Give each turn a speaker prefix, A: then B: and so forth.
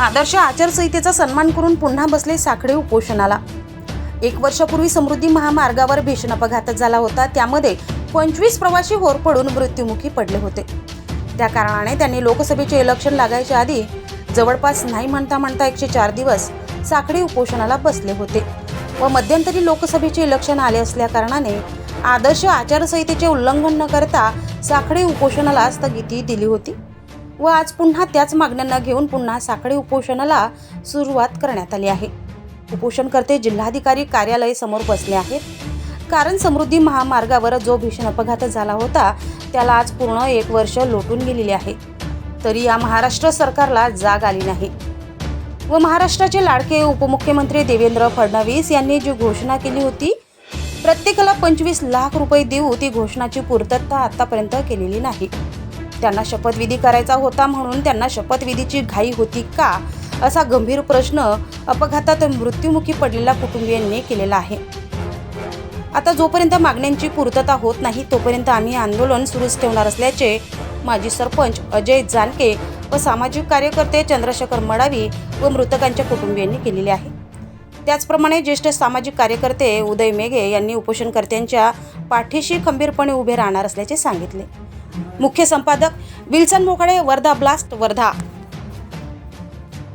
A: आदर्श आचारसंहितेचा सन्मान करून पुन्हा बसले साखळे उपोषणाला. एक वर्षापूर्वी समृद्धी महामार्गावर भीषण अपघात झाला होता. त्यामध्ये पंचवीस प्रवासी होर पडून मृत्युमुखी पडले होते. त्या कारणाने त्यांनी लोकसभेचे इलेक्शन लागायच्या आधी जवळपास नाही म्हणता म्हणता एकशे चार दिवस साखळी उपोषणाला बसले होते व मध्यंतरी लोकसभेचे इलेक्शन आले असल्या कारणाने आदर्श आचारसंहितेचे उल्लंघन न करता साखळी उपोषणाला स्थगिती दिली होती. व आज पुन्हा त्याच मागण्यांना घेऊन पुन्हा साखळी उपोषणाला सुरुवात करण्यात आली आहे. उपोषणकर्ते जिल्हाधिकारी कार्यालय समोर बसले आहेत. कारण समृद्धी महामार्गावर जो भीषण अपघात झाला होता त्याला आज पूर्ण एक वर्ष लोटून गेलेले आहे. तरी या महाराष्ट्र सरकारला जाग आली नाही. व महाराष्ट्राचे लाडके उपमुख्यमंत्री देवेंद्र फडणवीस यांनी जी घोषणा केली होती प्रत्येकाला पंचवीस लाख रुपये देऊ ती घोषणाची पूर्तता आतापर्यंत केलेली नाही. त्यांना शपथविधी करायचा होता म्हणून त्यांना शपथविधीची घाई होती का? असा गंभीर प्रश्न अपघातात मृत्युमुखी पडलेल्या कुटुंबियांनी केलेला आहे. आता जोपर्यंत मागण्यांची पूर्तता होत नाही तोपर्यंत आम्ही आंदोलन सुरूच ठेवणार असल्याचे माजी सरपंच अजय जानके व सामाजिक कार्यकर्ते चंद्रशेखर मडावी व मृतकांच्या कुटुंबियांनी केलेले आहे. त्याचप्रमाणे ज्येष्ठ सामाजिक कार्यकर्ते उदय मेघे यांनी उपोषणकर्त्यांच्या पाठीशी खंबीरपणे उभे राहणार असल्याचे सांगितले. मुख्य संपादक विल्सन मोकाडे वर्धा ब्लास्ट वर्धा